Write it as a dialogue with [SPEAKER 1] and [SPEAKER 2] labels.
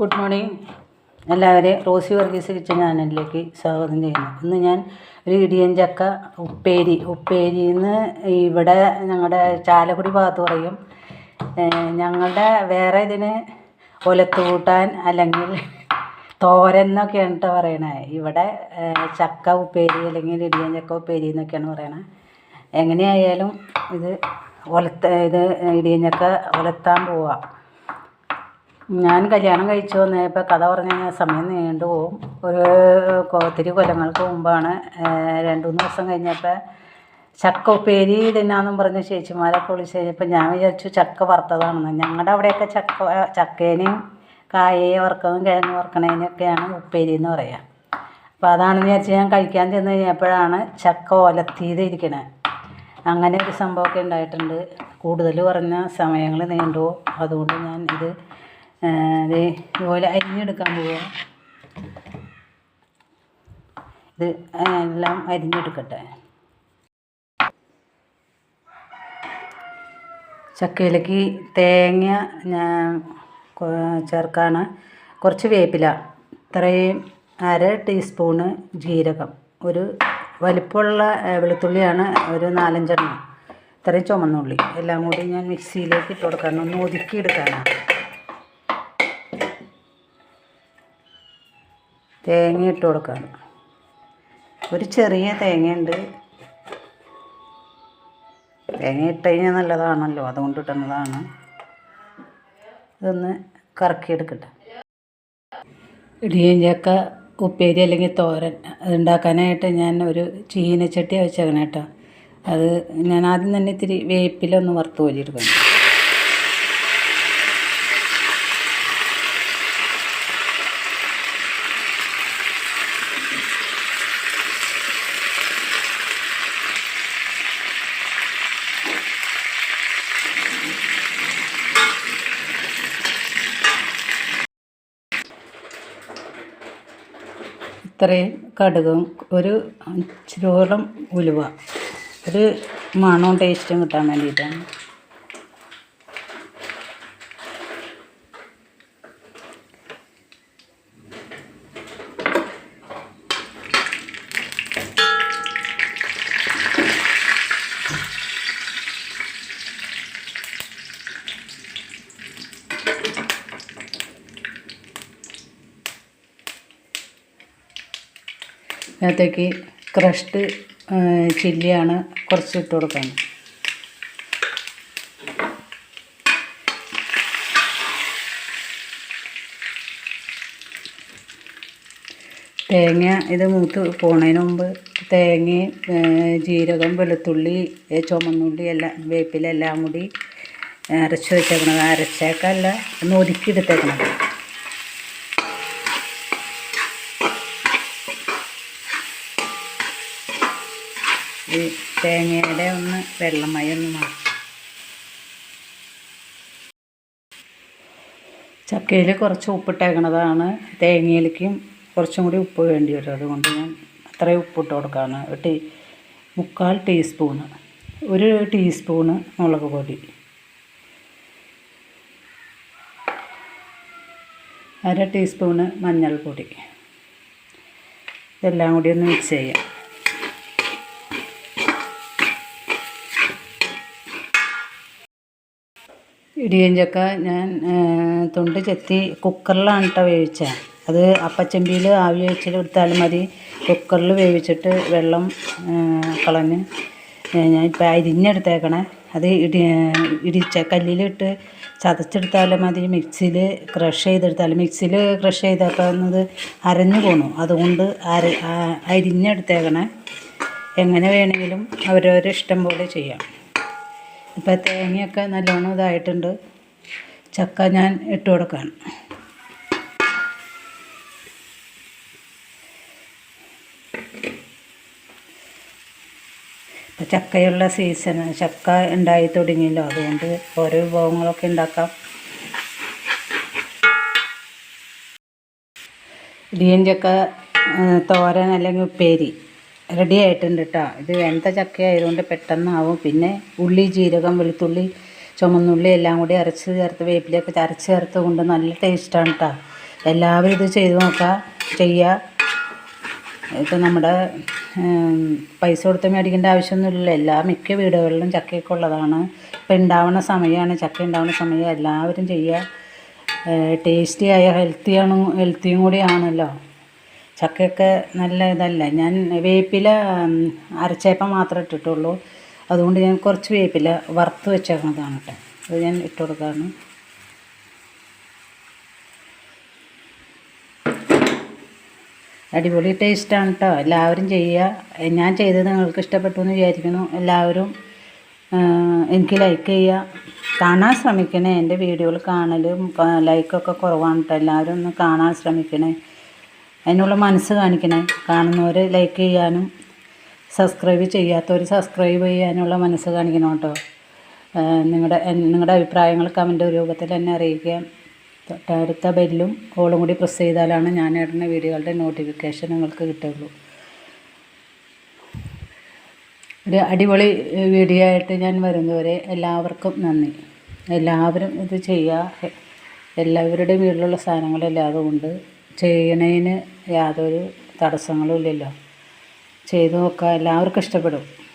[SPEAKER 1] Good morning എല്ലാവരെയും Rosy Varghese kitchen ചാനലിലേക്ക് സ്വാഗതം ചെയ്യുന്നു. ഇന്ന് ഞാൻ ഒരു ഇടിയൻ ചക്ക ഉപ്പേരി. ഉപ്പേരിന്ന് ഇവിടെ ഞങ്ങളുടെ ചാലക്കുടി ഭാഗത്ത് പറയും. ഞങ്ങളുടെ വേറെ ഇതിന് ഒലത്തുകൂട്ടാൻ അല്ലെങ്കിൽ തോരൻ എന്നൊക്കെയാണ് കേട്ടോ പറയണേ. ഇവിടെ ചക്ക ഉപ്പേരി അല്ലെങ്കിൽ ഇടിയൻ ചക്ക ഉപ്പേരി എന്നൊക്കെയാണ് പറയണത് എങ്ങനെയായാലും ഇത് ഒലത്ത ഇത് ഇടിയൻ ചക്ക ഒലത്താൻ പോവാം. ഞാൻ കല്യാണം കഴിച്ചു വന്നപ്പോൾ കഥ പറഞ്ഞു കഴിഞ്ഞാൽ സമയം നീണ്ടു പോകും ഒരു ഒത്തിരി കൊല്ലങ്ങൾക്ക് മുമ്പാണ് രണ്ട് മൂന്ന് ദിവസം കഴിഞ്ഞപ്പോൾ ചക്ക ഉപ്പേരി തിന്നാന്നും പറഞ്ഞ് ചേച്ചിമാരൊക്കെ വിളിച്ച് കഴിഞ്ഞപ്പോൾ ഞാൻ വിചാരിച്ചു ചക്ക വറുത്തതാണെന്ന്. ഞങ്ങളുടെ അവിടെയൊക്കെ ചക്ക ചക്കേനെയും കായയും വറുക്കുന്നതും കിഴങ്ങ് വറുക്കണേനൊക്കെയാണ് ഉപ്പേരി എന്ന് പറയുക അപ്പോൾ അതാണെന്ന് വിചാരിച്ച് ഞാൻ കഴിക്കാൻ ചെന്ന് കഴിഞ്ഞപ്പോഴാണ് ചക്ക ഒലത്തിയത് ഇരിക്കണേ. അങ്ങനെ ഒരു സംഭവമൊക്കെ ഉണ്ടായിട്ടുണ്ട്. കൂടുതൽ പറഞ്ഞ സമയങ്ങൾ നീണ്ടു. അതുകൊണ്ട് ഞാൻ ഇത് ദേ ഇതുപോലെ അരിഞ്ഞെടുക്കാൻ പോവുക ഇത് എല്ലാം അരിഞ്ഞെടുക്കട്ടെ. ചക്കയിലേക്ക് തേങ്ങ ഞാൻ ചേർക്കാണ്. കുറച്ച് വേപ്പില ഇത്രയും അര ടീസ്പൂണ് ജീരകം ഒരു വലിപ്പമുള്ള വെളുത്തുള്ളിയാണ് ഒരു നാലഞ്ചെണ്ണം. ഇത്രയും ചുമന്നുള്ളി എല്ലാം കൂടി ഞാൻ മിക്സിയിലേക്ക് ഇട്ട് കൊടുക്കണം. ഒന്ന് ഒതുക്കി തേങ്ങ ഇട്ട് കൊടുക്കണം. ഒരു ചെറിയ തേങ്ങയുണ്ട്. തേങ്ങ ഇട്ട് കഴിഞ്ഞാൽ നല്ലതാണല്ലോ. അതുകൊണ്ട് ഇട്ടുന്നതാണ് ഇതൊന്ന് കറക്കിയെടുക്കട്ടെ. എടുക്കട്ടെ ചക്ക ഉപ്പേരി അല്ലെങ്കിൽ തോരൻ അത് ഉണ്ടാക്കാനായിട്ട് ഞാൻ ഒരു ചീനച്ചട്ടി വെച്ചേക്കണം കേട്ടോ. അത് ഞാൻ ആദ്യം തന്നെ ഇത്തിരി വേപ്പിലൊന്ന് വറുത്ത് കോരിയെടുക്കണം. ഇത്രയും കടുകും ഒരു ഇച്ചിരോളം ഉലുവ. ഒരു മണവും ടേസ്റ്റും കിട്ടാൻ വേണ്ടിയിട്ടാണ്. അതിനകത്തേക്ക് ക്രഷ്ഡ് ചില്ലിയാണ് കുറച്ച് ഇട്ട് കൊടുക്കാൻ തേങ്ങ ഇത് മൂത്ത് പോണതിന് മുമ്പ് തേങ്ങയും ജീരകം വെളുത്തുള്ളി ചുമന്നുള്ളി എല്ലാം വേപ്പില എല്ലാം കൂടി അരച്ച് വെച്ചേക്കണത്. അരച്ചേക്കല്ല ഒന്ന് ഒതുക്കി എടുത്തേക്കണത് തേങ്ങയുടെ ഒന്ന് വെള്ളമായി ഒന്ന് മാറും ചക്കയിൽ കുറച്ച് ഉപ്പിട്ടേക്കണതാണ്. തേങ്ങയിലേക്കും കുറച്ചും കൂടി ഉപ്പ് വേണ്ടി വരും. അതുകൊണ്ട് ഞാൻ അത്രയും ഉപ്പിട്ട് കൊടുക്കുകയാണ് ഒരു മുക്കാൽ ടീസ്പൂണ്. ഒരു ടീസ്പൂണ് മുളക് പൊടി. അര ടീസ്പൂണ് മഞ്ഞൾപ്പൊടി. ഇതെല്ലാം കൂടി ഒന്ന് മിക്സ് ചെയ്യാം. ഇടിയൻ ചക്ക ഞാൻ തൊണ്ട് ചെത്തി കുക്കറിലാണ് കേട്ടോ വേവിച്ചത് അത് അപ്പച്ചമ്പിയിൽ ആവി വെച്ചിൽ എടുത്താലും മതി. കുക്കറിൽ വേവിച്ചിട്ട് വെള്ളം കളഞ്ഞ് ഞാൻ ഇപ്പം അരിഞ്ഞെടുത്തേക്കണേ. അത് ഇടി ഇടിച്ച കല്ലിലിട്ട് ചതച്ചെടുത്താലും മതി. മിക്സിയിൽ ക്രഷ് ചെയ്തെടുത്താലും മിക്സിയിൽ ക്രഷ് ചെയ്തേക്കുന്നത് അരഞ്ഞു പോണു. അതുകൊണ്ട് അര അരിഞ്ഞെടുത്തേക്കണേ. എങ്ങനെ വേണമെങ്കിലും അവരവരെ ഇഷ്ടം പോലെ ചെയ്യാം. ഇപ്പം തേങ്ങയൊക്കെ നല്ലോണം ഇതായിട്ടുണ്ട്. ചക്ക ഞാൻ ഇട്ട് കൊടുക്കുകയാണ് ഇപ്പം ചക്കയുള്ള സീസൺ ചക്ക ഉണ്ടായി തുടങ്ങിയല്ലോ. അതുകൊണ്ട് ഓരോ വിഭവങ്ങളൊക്കെ ഉണ്ടാക്കാം. ഇടിയൻ ചക്ക തോരൻ അല്ലെങ്കിൽ ഉപ്പേരി. റെഡി ആയിട്ടുണ്ട് കേട്ടോ ഇത് വെന്ത ചക്ക ആയതുകൊണ്ട് പെട്ടെന്നാവും. പിന്നെ ഉള്ളി ജീരകം വെളുത്തുള്ളി ചുമന്നുള്ളി എല്ലാം കൂടി അരച്ച് ചേർത്ത് വേപ്പിലൊക്കെ അരച്ച് ചേർത്ത് കൊണ്ട് നല്ല ടേസ്റ്റാണ് കേട്ടോ എല്ലാവരും ഇത് ചെയ്ത് നോക്കുക ചെയ്യുക ഇപ്പം നമ്മുടെ പൈസ കൊടുത്ത് മേടിക്കേണ്ട ആവശ്യമൊന്നുമില്ല എല്ലാ മിക്ക വീടുകളിലും ചക്കയൊക്കെ ഉള്ളതാണ്. ഇപ്പം ഉണ്ടാവുന്ന സമയമാണ് ചക്ക ഉണ്ടാവുന്ന സമയം. എല്ലാവരും ചെയ്യുക ടേസ്റ്റിയായ ഹെൽത്തിയാണ് ഹെൽത്തിയും കൂടിയാണല്ലോ ചക്കയൊക്കെ നല്ല ഇതല്ല. ഞാൻ വേപ്പില അരച്ചേപ്പം മാത്രമേ ഇട്ടിട്ടുള്ളൂ. അതുകൊണ്ട് ഞാൻ കുറച്ച് വേപ്പില വറുത്ത് വെച്ചേക്കുന്നതാണ് കേട്ടോ. അത് ഞാൻ ഇട്ട് കൊടുക്കുകയാണ് അടിപൊളി ടേസ്റ്റാണ് കേട്ടോ. എല്ലാവരും ചെയ്യുക. ഞാൻ ചെയ്തത് നിങ്ങൾക്ക് ഇഷ്ടപ്പെട്ടു എന്ന് വിചാരിക്കുന്നു. എല്ലാവരും എനിക്ക് ലൈക്ക് ചെയ്യുക. കാണാൻ ശ്രമിക്കണേ. എന്റെ വീഡിയോകൾ കാണലും ലൈക്കൊക്കെ കുറവാണ് കേട്ടോ. എല്ലാവരും ഒന്ന് കാണാൻ ശ്രമിക്കണേ. അതിനുള്ള മനസ്സ് കാണിക്കണേ. കാണുന്നവർ ലൈക്ക് ചെയ്യാനും സബ്സ്ക്രൈബ് ചെയ്യാത്തവർ സബ്സ്ക്രൈബ് ചെയ്യാനുള്ള മനസ്സ് കാണിക്കണം കേട്ടോ. നിങ്ങളുടെ നിങ്ങളുടെ അഭിപ്രായങ്ങൾ കമന്റ് രൂപത്തിൽ എന്നെ അറിയിക്കുക. തൊട്ടടുത്ത ബെല്ലും ഓളും കൂടി പ്രസ് ചെയ്താലാണ് ഞാൻ ഇടുന്ന വീഡിയോകളുടെ നോട്ടിഫിക്കേഷൻ നിങ്ങൾക്ക് കിട്ടുള്ളൂ ഒരു അടിപൊളി വീഡിയോ ആയിട്ട് ഞാൻ വരുന്നവരെ എല്ലാവർക്കും നന്ദി. എല്ലാവരും ഇത് ചെയ്യുക എല്ലാവരുടെയും വീട്ടിലുള്ള സാധനങ്ങളെല്ലാം അതുകൊണ്ട് ചെയ്യണതിന് യാതൊരു തടസ്സങ്ങളും ഇല്ലല്ലോ. ചെയ്തു നോക്കുക. എല്ലാവർക്കും ഇഷ്ടപ്പെടും.